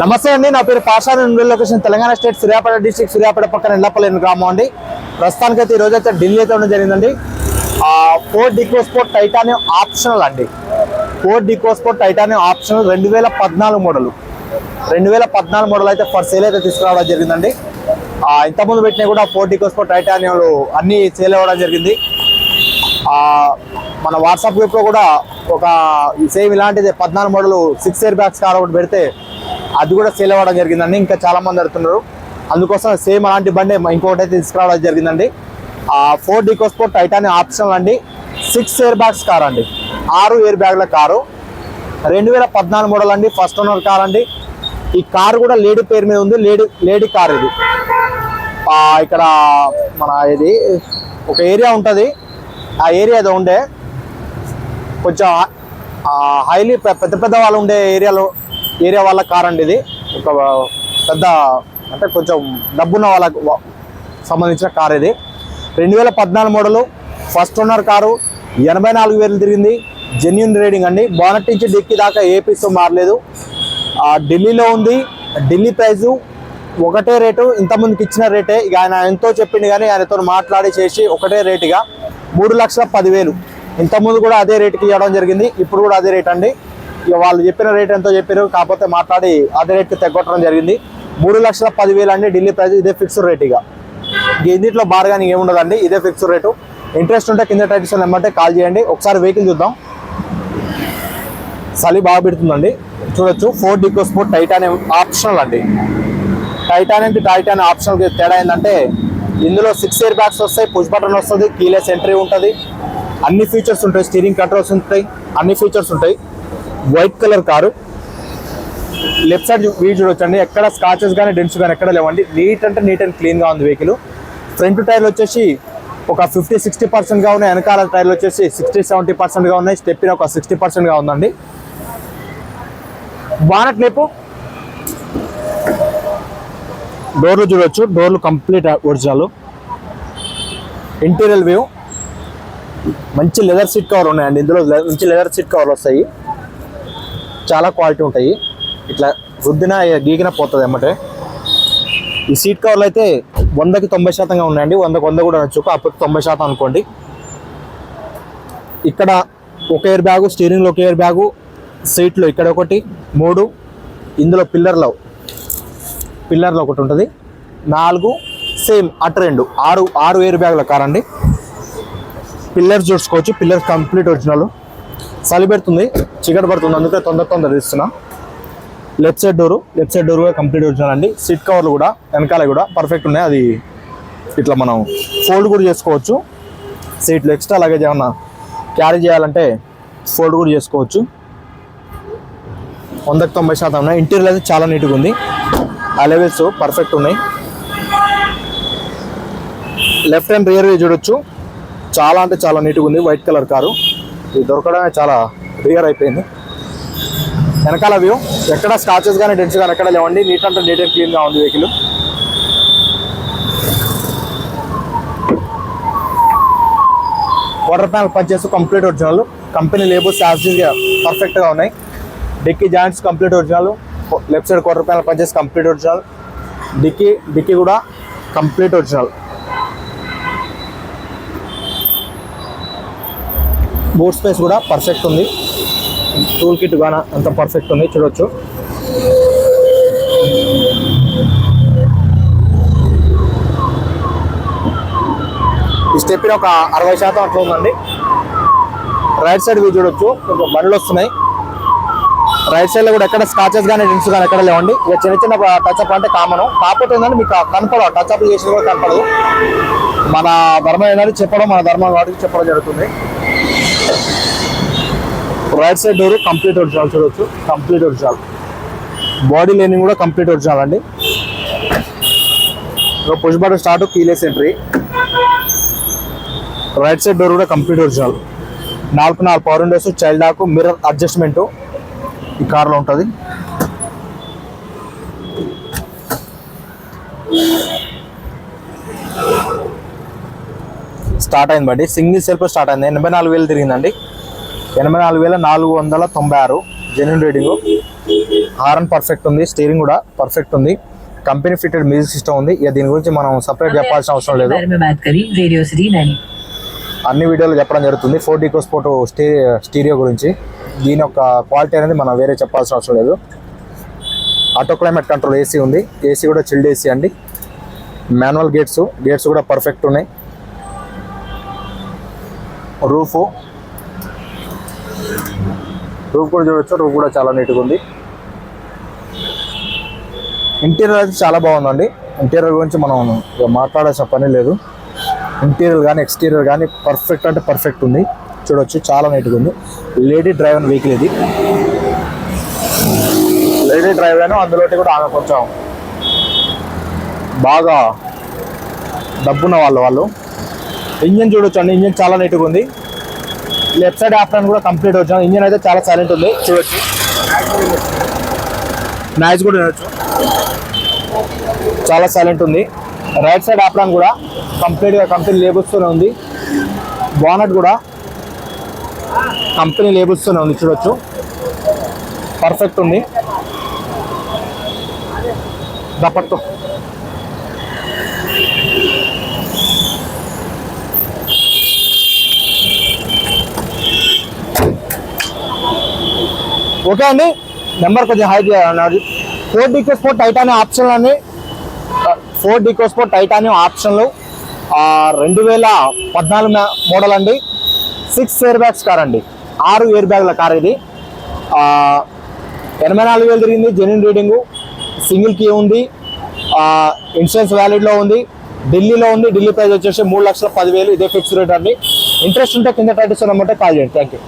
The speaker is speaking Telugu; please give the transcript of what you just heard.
నమస్తే అండి నా పేరు పాషాని location Telangana state Suryapet district Suryapet పక్కన ఎల్లపల్లి గ్రామం అండి. ప్రస్తుతానికి అయితే ఈ అయితే ఢిల్లీ అయితే ఉండడం జరిగిందండి. ఫోర్ డికోస్పోర్ట్ టైటానియం ఆప్షనల్ అండి. ఫోర్ డికోస్పోర్ట్ టైటానియం ఆప్షనల్ రెండు వేల పద్నాలుగు మోడల్ రెండు వేల పద్నాలుగు మోడల్ అయితే ఫర్ సేల్ అయితే తీసుకురావడం జరిగిందండి. ఆ, ఇంతకుముందు పెట్టినా కూడా ఫోర్ డికోస్పోర్ట్ టైటానియంలు అన్ని సేల్ అవ్వడం జరిగింది. మన వాట్సాప్ గ్రూప్లో కూడా ఒక సేమ్ ఇలాంటిది పద్నాలుగు model six air bags car ఒకటి పెడితే అది కూడా సేల్ అవ్వడం జరిగిందండి. ఇంకా చాలా మంది అడుగుతున్నారు. అందుకోసం సేమ్ అలాంటి బండి ఇంకొకటి అయితే తీసుకురావడం జరిగిందండి. ఫోర్ డికోస్పోర్ట్ టైటాన్ ఆప్షనల్ అండి. సిక్స్ ఎయిర్ బ్యాగ్స్ కార్ అండి. ఆరు ఎయిర్ బ్యాగ్ల కారు. రెండు వేల పద్నాలుగు మోడల్ అండి. ఫస్ట్ ఓనర్ కార్ అండి. ఈ కారు కూడా లేడీ పేరు మీద ఉంది. లేడీ లేడీ కార్ ఇది. ఇక్కడ మన ఇది ఒక ఏరియా ఉంటుంది. ఆ ఏరియా ఏదో ఉండే. కొంచెం హైలీ పెద్ద పెద్ద వాళ్ళు ఉండే ఏరియాలో ఏరియా వాళ్ళ కార్ అండి ఇది. ఒక పెద్ద అంటే కొంచెం డబ్బున్న వాళ్ళకు సంబంధించిన కార్ ఇది. రెండు వేల పద్నాలుగు మోడలు ఫస్ట్ ఓనర్ కారు ఎనభై నాలుగు వేలు తిరిగింది. జెన్యున్ రేడింగ్ అండి. బానట్ నుంచి డిక్కి దాకా ఏ పీస్ మారలేదు. ఆ, ఢిల్లీలో ఉంది. ఢిల్లీ ప్రైజు ఒకటే రేటు. ఇంతకుముందుకి ఇచ్చిన రేటే. ఇక ఆయన ఎంతో చెప్పింది కానీ ఆయనతో మాట్లాడి చేసి ఒకటే రేటుగా మూడు లక్షల పదివేలు. ఇంతకుముందు కూడా అదే రేటుకి ఇవ్వడం జరిగింది. ఇప్పుడు కూడా అదే రేట్ అండి. ఇక వాళ్ళు చెప్పిన రేట్ ఎంతో చెప్పారు కాకపోతే మాట్లాడి అదే రేట్కి తగ్గొట్టడం జరిగింది. మూడు లక్షల పదివేలు అండి ఢిల్లీ ప్రైస్ ఇదే ఫిక్స్డ్ రేట్ ఇక. ఇందులో బార్గాని ఏముండదండి ఇదే ఫిక్స్డ్ రేటు. ఇంట్రెస్ట్ ఉంటే కింద టైటిల్స్ నెంబర్టే కాల్ చేయండి ఒకసారి వెహికల్ చూద్దాం. చలి బాగా పెడుతుందండి. చూడొచ్చు Ford EcoSport titanium optional అండి. టైటానియం టు టైటానియం ఆప్షనల్ తేడా ఏంటంటే ఇందులో సిక్స్ ఇయర్ బ్యాగ్స్ వస్తాయి పుష్ బటన్ వస్తుంది కీలెస్ ఎంట్రీ ఉంటుంది. అన్ని ఫీచర్స్ ఉంటాయి స్టీరింగ్ కంట్రోల్స్ ఉంటాయి అన్ని ఫీచర్స్ ఉంటాయి. White colour car. Left side view చూడొచ్చండి. ఎక్కడ స్కాచెస్ కానీ డెన్స్ కానీ ఎక్కడ లేవండి. నీట్ అంటే నీట్ అండ్ క్లీన్గా ఉంది వెహికల్ ఫ్రంట్ టైర్లు వచ్చేసి ఒక ఫిఫ్టీ సిక్స్టీ పర్సెంట్గా ఉన్నాయి. వెనకాల టైర్లు వచ్చేసి సిక్స్టీ సెవెంటీ పర్సెంట్గా ఉన్నాయి. స్టెప్పిన ఒక సిక్స్టీ పర్సెంట్గా ఉందండి. బానట్ లేపు. డోర్లు చూడొచ్చు. డోర్లు కంప్లీట్ ఒరిజినల్ ఇంటీరియర్ వ్యూ మంచి లెదర్ సీట్ కవర్ ఉన్నాయండి. ఇందులో మంచి లెదర్ సీట్ కవర్ వస్తాయి. చాలా క్వాలిటీ ఉంటాయి. ఇట్లా రుద్దిన గీకిన పోతుంది అన్నమాట. ఈ సీట్ కవర్లు అయితే వందకి తొంభై శాతంగా ఉన్నాయండి. వందకు వంద కూడా అనొచ్చు. అప్పటికి తొంభై శాతం అనుకోండి. ఇక్కడ ఒక ఎయిర్ బ్యాగు స్టీరింగ్లో ఒక ఎయిర్ బ్యాగు సీట్లో ఇక్కడ ఒకటి మూడు ఇందులో పిల్లర్లో పిల్లర్లో ఒకటి ఉంటుంది. నాలుగు సేమ్ అటు రెండు. ఆరు ఆరు ఎయిర్ బ్యాగుల కారండి. పిల్లర్స్ చూసుకోవచ్చు. పిల్లర్స్ కంప్లీట్ ఒరిజినల్ చలి పెడుతుంది చీకటి పడుతుంది. అందుకే తొందర తొందర తీస్తున్నా. Left side door left side door కూడా కంప్లీట్ ఒరిజినల్ అండి. సీట్ కవర్లు కూడా వెనకాల కూడా పర్ఫెక్ట్ ఉన్నాయి. అది ఇట్లా మనం ఫోల్డ్ కూడా చేసుకోవచ్చు. సీట్లు ఎక్స్ట్రా లగేజ్ ఏమన్నా క్యారీ చేయాలంటే ఫోల్డ్ కూడా చేసుకోవచ్చు. వందకు తొంభై శాతం ఉన్నాయి. ఇంటీరియర్ అయితే చాలా నీట్గా ఉంది. ఆ లెవెల్స్ పర్ఫెక్ట్ ఉన్నాయి లెఫ్ట్ హ్యాండ్ రియర్ చూడొచ్చు. చాలా అంటే చాలా నీట్గా ఉంది. White colour car. ఇది దొరకడమే చాలా క్లియర్ అయిపోయింది. వెనకాల వ్యూ ఎక్కడ స్కాచెస్ కానీ డెన్స్ కానీ ఎక్కడ లేవండి. నీట్ అంటే నీట్ అండ్ క్లీన్గా ఉంది వెహికల్ వాటర్ ప్యానల్ పనిచేస్తూ కంప్లీట్ ఒరిజినల్ కంపెనీ లేబుల్స్ యాజ్గా పర్ఫెక్ట్గా ఉన్నాయి. Dicky joints complete original left side quarter panel పనిచేసి కంప్లీట్ ఒరిజినల్ డిక్కీ డిక్కీ కూడా కంప్లీట్ ఒరిజినల్ బూట్ స్పేస్ కూడా పర్ఫెక్ట్ ఉంది. టూల్ కిట్ కానీ అంత పర్ఫెక్ట్ ఉంది చూడొచ్చు. ఈ స్టెప్ ఒక అరవై శాతం అట్లా ఉందండి. రైట్ సైడ్ వ్యూ చూడొచ్చు. కొంచెం బండ్లు వస్తున్నాయి. రైట్ సైడ్లో కూడా ఎక్కడ స్కాచెస్ కానీ డ్రింక్స్ కానీ ఎక్కడ లేవండి. ఇక చిన్న చిన్న టచ్అప్ అంటే కామన్ కాకపోతే ఏంటంటే మీకు కనపడవు. టచ్ అప్ కూడా కనపడదు. మన ధర్మం ఏంటంటే చెప్పడం మన ధర్మం వాటికి చెప్పడం జరుగుతుంది. Right side door complete original చూడవచ్చు కంప్లీట్ ఒరిజినల్ బాడీ లైనింగ్ కూడా కంప్లీట్ ఒరిజినల్ అండి. Push button start keyless entry right side door కూడా కంప్లీట్ ఒరిజినల్ నాలుగు నాలుగు పవర్ విండోస్ చైల్డ్ ఆకు మిర్రర్ అడ్జస్ట్మెంట్ ఈ కార్లో ఉంటుంది. స్టార్ట్ అయింది బండి. సింగిల్ సెల్ఫ్ స్టార్ట్ అయింది. ఎనభై నాలుగు వేలు తిరిగిందండి. ఎనభై నాలుగు వేల నాలుగు వందల తొంభై ఆరు. జెన్యున్ రేటింగ్ హారన్ పర్ఫెక్ట్ ఉంది. స్టీరింగ్ కూడా పర్ఫెక్ట్ ఉంది. కంపెనీ ఫిటెడ్ మ్యూజిక్ సిస్టమ్ ఉంది. ఇక దీని గురించి మనం సపరేట్ చెప్పాల్సిన అవసరం లేదు. అన్ని. వీడియోలు చెప్పడం జరుగుతుంది. ఫోర్ డీ స్పోర్ట్ స్టీరియో గురించి. దీని యొక్క క్వాలిటీ అనేది మనం వేరే చెప్పాల్సిన అవసరం లేదు. ఆటో క్లైమేట్ కంట్రోల్ ఏసీ ఉంది. ఏసీ కూడా చిల్డ్ ఏసీ అండి. మాన్యువల్ గేట్స్ గేట్స్ కూడా పర్ఫెక్ట్ ఉన్నాయి. రూఫు రూఫ్ కూడా చూడొచ్చు. రూఫ్ కూడా చాలా నీట్గా ఉంది. ఇంటీరియర్ అయితే చాలా బాగుందండి. ఇంటీరియర్ గురించి మనం ఇక మాట్లాడాల్సిన పని లేదు. ఇంటీరియర్ కానీ ఎక్స్టీరియర్ కానీ పర్ఫెక్ట్ అంటే పర్ఫెక్ట్ ఉంది. చూడొచ్చు. చాలా నీట్గా ఉంది. లేడీ డ్రైవ్ అని వెహికల్ ఇది. లేడీ డ్రైవర్ అని అందులో కూడా ఆమె కొంచెం బాగా డబ్బున్న వాళ్ళు వాళ్ళు. ఇంజన్ చూడొచ్చు అండి ఇంజన్ చాలా నీట్గా ఉంది. లెఫ్ట్ సైడ్ ఆఫ్టర్ కూడా కంప్లీట్ వచ్చాం. ఇంజన్ అయితే చాలా సైలెంట్ ఉంది. చూడొచ్చు. నాయిస్ కూడా వినొచ్చు చాలా సైలెంట్ ఉంది. రైట్ సైడ్ ఆప్రాన్ కూడా కంప్లీట్గా కంపెనీ లేబుల్స్తోనే ఉంది. బానట్ కూడా కంపెనీ లేబుల్స్తోనే ఉంది. చూడొచ్చు. పర్ఫెక్ట్ ఉంది. దప్పట్తో ఓకే అండి నెంబర్ కొంచెం హై అన్నది. Ford EcoSport titanium option అని ఫోర్ డీకో స్పోర్ట్ టైటానియం ఆప్షన్లు రెండు వేల పద్నాలుగు మోడల్ అండి. సిక్స్ ఎయిర్ బ్యాగ్స్ కార్ అండి. ఆరు ఎయిర్ బ్యాగ్ల కార్ ఇది. ఎనభై నాలుగు వేలు తిరిగింది జెన్యున్ రీడింగు సింగిల్ కీ ఉంది. ఇన్సూరెన్స్ వ్యాలిడ్లో ఉంది. ఢిల్లీలో ఉంది. ఢిల్లీ ప్రైస్ వచ్చేసి మూడు లక్షల పదివేలు. ఇదే ఫిక్స్ రేట్ అండి. ఇంట్రెస్ట్ ఉంటే కింద టైటిల్స్ ఉన్నమాట కాల్ చేయండి. Thank you